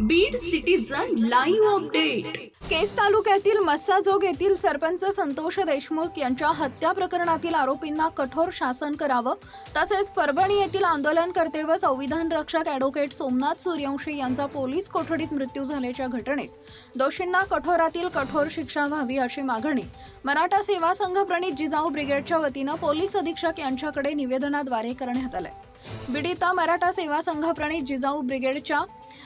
Beed citizen live update Kej तालुक्यातील मस्साजोग येथील सरपंच संतोष देशमुख यांच्या हत्या प्रकरणातील आरोपींना कठोर शासन करावं तसेच परभणी येथील आंदोलनकर्ते व संविधान रक्षक ॲडव्होकेट सोमनाथ सूर्यवंशी यांचा पोलीस कोठडीत मृत्यू झाल्याच्या घटनेत दोषींना कठोरातील कठोर शिक्षा व्हावी अशी मागणी. मराठा सेवा संघ प्रणित जिजाऊ ब्रिगेडच्या वतीनं पोलीस अधीक्षक यांच्याकडे निवेदनाद्वारे करण्यात आलंय. बिडिता मराठा सेवा संघ प्रणित जिजाऊ ब्रिगेडच्या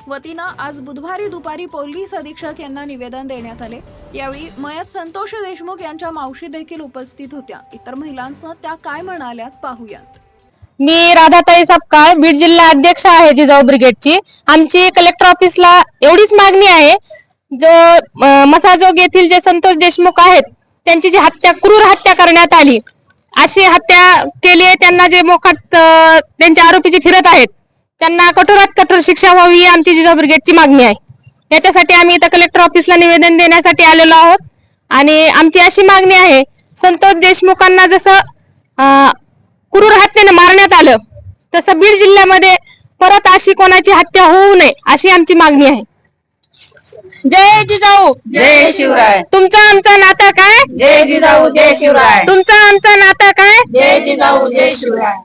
वतीनं आज बुधवारी दुपारी पोलीस अधीक्षक यांना निवेदन देण्यात आले. यावेळी मयत संतोष देशमुख यांच्या मावशी देखील उपस्थित होत्या. इतर महिलांसह त्या काय म्हणाल्यात पाहूयात. मी राधाताई सपकाळ बीड जिल्हा अध्यक्ष आहे जिजाऊ ब्रिगेडची. आमची कलेक्टर ऑफिसला एवढीच मागणी आहे जो मसाजोग येथील जे संतोष देशमुख आहेत त्यांची जी हत्या क्रूर हत्या करण्यात आली अशी हत्या केली आहे त्यांना जे मोखात त्यांच्या आरोपी जे फिरत आहेत. त्यांना कठोरात कठोर शिक्षा व्हावी ही आमची जिजाऊ ब्रिगेडची मागणी आहे. याच्यासाठी आम्ही इथं कलेक्टर ऑफिसला निवेदन देण्यासाठी आलेलो आहोत. आणि आमची अशी मागणी आहे संतोष देशमुखांना जसं क्रूर हत्येने मारण्यात आलं तसं बीड जिल्ह्यामध्ये परत अशी कोणाची हत्या होऊ नये अशी आमची मागणी आहे. जय जिजाऊ. जय शिवराय. तुमचा आमचा नाता काय? जय जिजाऊ जय शिवराय. तुमचा आमचा नाता काय? जय जिजाऊ जय शिवराय.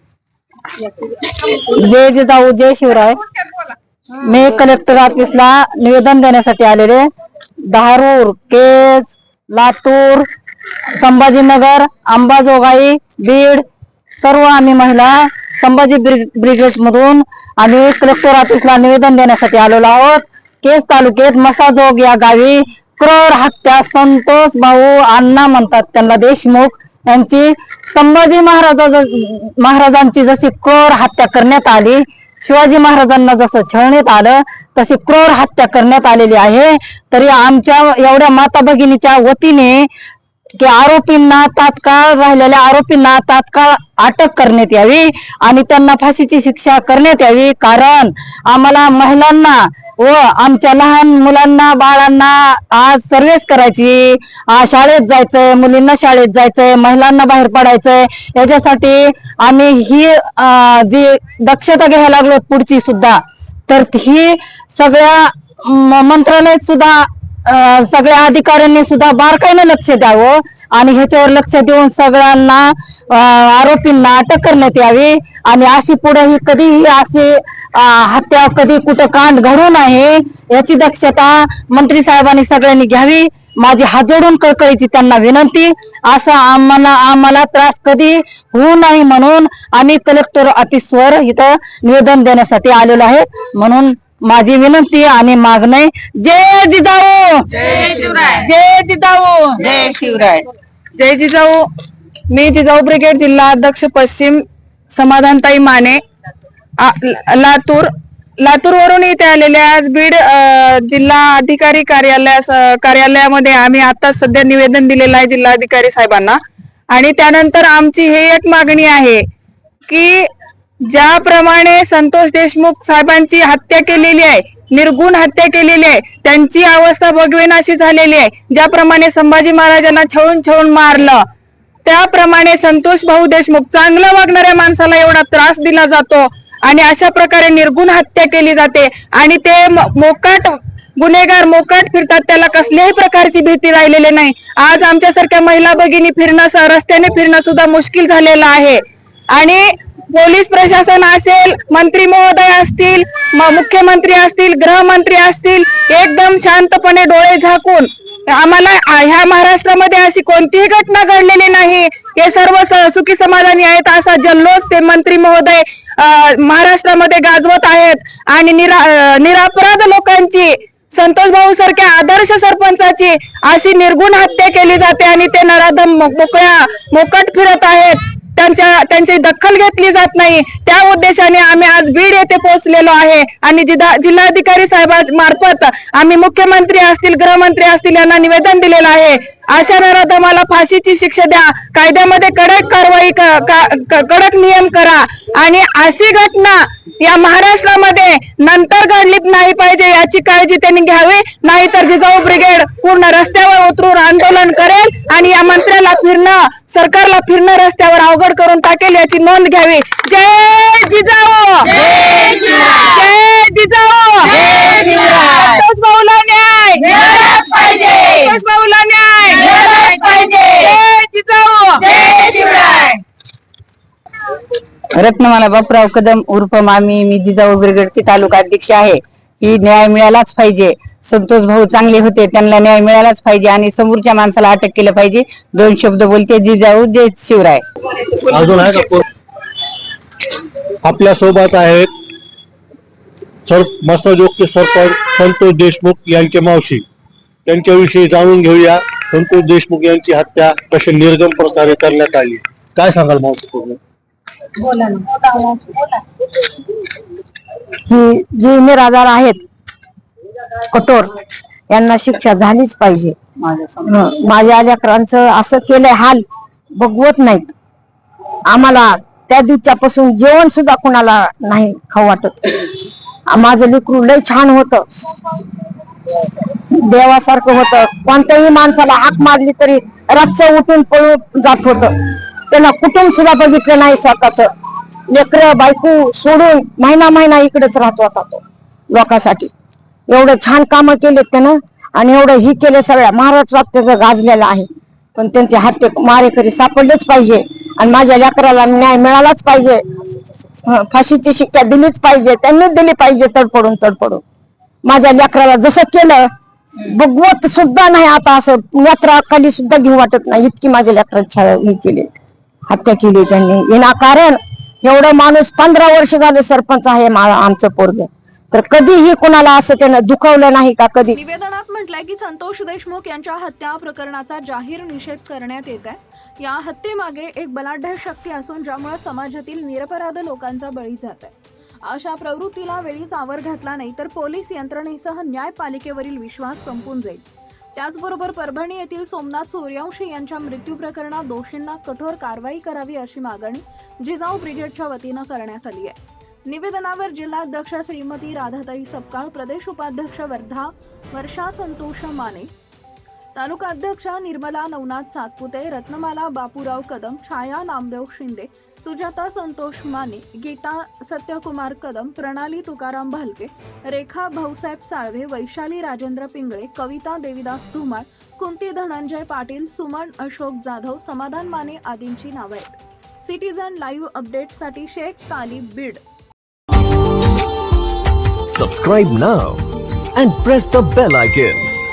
जय जिजाऊ जय शिवराय. मी कलेक्टर ऑफिसला निवेदन देण्यासाठी आलेले धारूर केज लातूर संभाजीनगर अंबाजोगाई बीड सर्व आम्ही महिला संभाजी ब्रिगेड मधून आम्ही कलेक्टर ऑफिसला निवेदन देण्यासाठी आलेलो आहोत. केस तालुक्यात मसाजोग या गावी क्रूर हत्या संतोष भाऊ अण्णा म्हणतात त्यांना देशमुख यांची संभाजी महाराजा महाराजांची जशी क्रोर हत्या करण्यात आली शिवाजी महाराजांना जसं छळण्यात आलं तशी क्रोर हत्या करण्यात आलेली आहे. तरी आमच्या एवढ्या माता भगिनीच्या वतीने की आरोपींना तात्काळ राहिलेल्या आरोपींना तात्काळ अटक करण्यात यावी आणि त्यांना फाशीची शिक्षा करण्यात यावी. कारण आम्हाला महिलांना व आमच्या लहान मुलांना बाळांना आज सर्व्हिस करायची. आज शाळेत जायचंय मुलींना शाळेत जायचंय महिलांना बाहेर पडायचंय. याच्यासाठी आम्ही ही जी दक्षता घ्यायला लागलो पुढची सुद्धा तर ही सगळ्या म- मंत्रालयात सुद्धा सगळ्या अधिकाऱ्यांनी सुद्धा बारकाईनं लक्ष द्यावं आणि ह्याच्यावर लक्ष देऊन सगळ्यांना आरोपींना अटक करण्यात यावी. आणि अशी पुढेही कधीही अशी हत्या कधी कुठं कांड घडू नये याची दक्षता मंत्री साहेबांनी सगळ्यांनी घ्यावी. माझी हात जोडून कळकळीची त्यांना विनंती. असं आम्हाला आम्हाला त्रास कधी होऊ नाही म्हणून आम्ही कलेक्टर ऑफिसवर इथं निवेदन देण्यासाठी आलेलो आहे. म्हणून माझी विनंती आणि मागणे जय जिजाऊ. जय शिवराय. जय जिजाऊ. जय शिवराय. जय जिजाऊ. मी जिजाऊ ब्रिगेड जिल्हा अध्यक्ष पश्चिम समाधानताई माने. आ- लातूर लातूर वरून इथे आलेले आज बीड जिल्हा अधिकारी कार्यालयास कार्यालयामध्ये आम्ही आता सध्या निवेदन दिलेलं आहे जिल्हाधिकारी साहेबांना. आणि त्यानंतर आमची हे एक मागणी आहे की ज्याप्रमाणे संतोष देशमुख साहेबांची हत्या केलेली आहे निर्गुण हत्या केलेली आहे त्यांची अवस्था भगवेन झालेली आहे ज्याप्रमाणे संभाजी महाराजांना छळून छळून मारलं त्याप्रमाणे संतोष भाऊ देशमुख चांगलं वागणाऱ्या माणसाला एवढा त्रास दिला जातो आणि अशा प्रकारे निर्गुण हत्या केली जाते आणि ते मोकाट गुन्हेगार मोकाट फिरतात त्याला कसल्याही प्रकारची भीती राहिलेली नाही. आज आमच्यासारख्या महिला भगिनी फिरणं रस्त्याने फिरणं सुद्धा मुश्किल झालेलं आहे. आणि पोलीस प्रशासन असेल मंत्री महोदय असतील मुख्यमंत्री असतील गृहमंत्री असतील एकदम शांतपणे डोळे झाकून आम्हाला ह्या महाराष्ट्रामध्ये अशी कोणतीही घटना घडलेली नाही. हे सर्व सुखी समाधानी आहेत असा जल्लोष ते मंत्री महोदय महाराष्ट्रामध्ये गाजवत आहेत. आणि निरा निरापराध लोकांची संतोष भाऊ सारख्या आदर्श सरपंचाची अशी निर्गुण हत्या केली जाते आणि ते नराधम मोकळ्या मोकट फिरत आहेत. त्यांच्या त्यांची दखल घेतली जात नाही. त्या उद्देशाने आम्ही आज बीड येथे पोहोचलेलो आहे. आणि जिल्हाधिकारी साहेबा मार्फत आम्ही मुख्यमंत्री असतील गृहमंत्री असतील यांना निवेदन दिलेलं आहे. अशा नराधमाला फाशीची शिक्षा द्या. कायद्यामध्ये कडक कारवाई कडक नियम करा. आणि अशी घटना या महाराष्ट्रामध्ये नंतर घडली नाही पाहिजे याची काळजी त्यांनी घ्यावी. नाहीतर जिजाऊ ब्रिगेड पूर्ण रस्त्यावर उतरून आंदोलन करेल आणि या मंत्र्याला फिरणं सरकारला फिरणं रस्त्यावर अवघड करून टाकेल याची नोंद घ्यावी. जय जिजाऊ! जय जिजाऊ! शिवराय संतोष भाऊला न्याय मिळालाच पाहिजे. जय जिजाऊ जय शिवराय रत्नमाला बापराव कदम उर्फ मामी मी जिजाऊ बिरगडची तालुका अध्यक्ष आहे. की न्याय मिळालाच पाहिजे. संतोष भाऊ चांगले होते. त्यांना न्याय मिळालाच पाहिजे आणि समोरच्या माणसाला अटक केलं पाहिजे. दोन शब्द बोलते जिजाऊ जय शिवराय. अजून आहे का आपल्यासोबत आहेत सर मसाजोगचे सरपंच संतोष देशमुख यांचे मावशी. त्यांच्याविषयी जाणून घेऊया. संतोष देशमुख यांची हत्या कशी निर्गम प्रकारे करण्यात आली. काय सांगाल मावशी तुम्ही? ही जी निराधार आहेत कठोर यांना शिक्षा झालीच पाहिजे. माझ्या लेकरांचं असं केलंय हाल बघवत नाहीत. आम्हाला त्या दिवसापासून जेवण सुद्धा कुणाला नाही खाऊ वाटत. माझं लेकरू लय छान होत. देवासारखं होत. कोणत्याही माणसाला हाक मारली तरी रच्च उठून पळून जात होत. त्यांना कुटुंब सुद्धा बघितलं नाही स्वतःच. लेकर बायको सोडून महिना महिना इकडेच राहतो आता तो लोकांसाठी. एवढं छान कामं केले त्यानं आणि एवढं ही केलं सगळ्या महाराष्ट्रात त्याचं गाजलेलं आहे. पण त्यांचे हत्ते मारेकरी सापडलेच पाहिजे आणि माझ्या लेकराला न्याय मिळालाच पाहिजे. फाशीची शिक्षा दिलीच पाहिजे. त्यांनीच दिली पाहिजे तडपडून तडपडून माझ्या लेकराला जसं केलं बघवत सुद्धा नाही आता असं नेत्राखाली सुद्धा घेऊ वाटत नाही. इतकी माझ्या लेकराची ही केली. हत्या केली त्यांनी. विनाकारण एवढं माणूस पंधरा वर्ष झालं सरपंच आहे मा- आमचं पोरग. तर कधीही कोणाला असं त्यानं दुखवलं नाही का कधी? निवेदनात म्हटलंय की संतोष देशमुख यांच्या हत्या प्रकरणाचा जाहीर निषेध करण्यात येत आहे. या हत्येमागे एक बलाढ्य शक्ती असून ज्यामुळे समाजातील निरपराध लोकांचा बळी जात आहे. अशा प्रवृत्तीला वेळीच आवर घातला नाही तर पोलीस यंत्रणेसह न्यायपालिकेवरील विश्वास संपून जाईल. त्याचबरोबर परभणी येथील सोमनाथ सूर्यवंशी यांच्या मृत्यू प्रकरणात दोषींना कठोर कारवाई करावी अशी मागणी जिजाऊ ब्रिगेडच्या वतीनं करण्यात आली आहे. निवेदनावर जिल्हाध्यक्ष श्रीमती राधाताई सपकाळ प्रदेश उपाध्यक्ष वर्धा वर्षा संतोष माने तालुका अध्यक्षा निर्मला नवनाथ सातपुते रत्नमाला बापूराव कदम छाया नामदेव शिंदे सुजाता संतोष माने गीता सत्यकुमार कदम प्रणाली तुकाराम भालके रेखा भाऊसाहेब साळवे वैशाली राजेंद्र पिंगळे कविता देविदास धुमाळ कुंती धनंजय पाटील सुमन अशोक जाधव समाधान माने आदींची नावं आहेत. सिटीजन लाईव्ह अपडेटसाठी Sheikh Tali Beed. Subscribe now and press the bell icon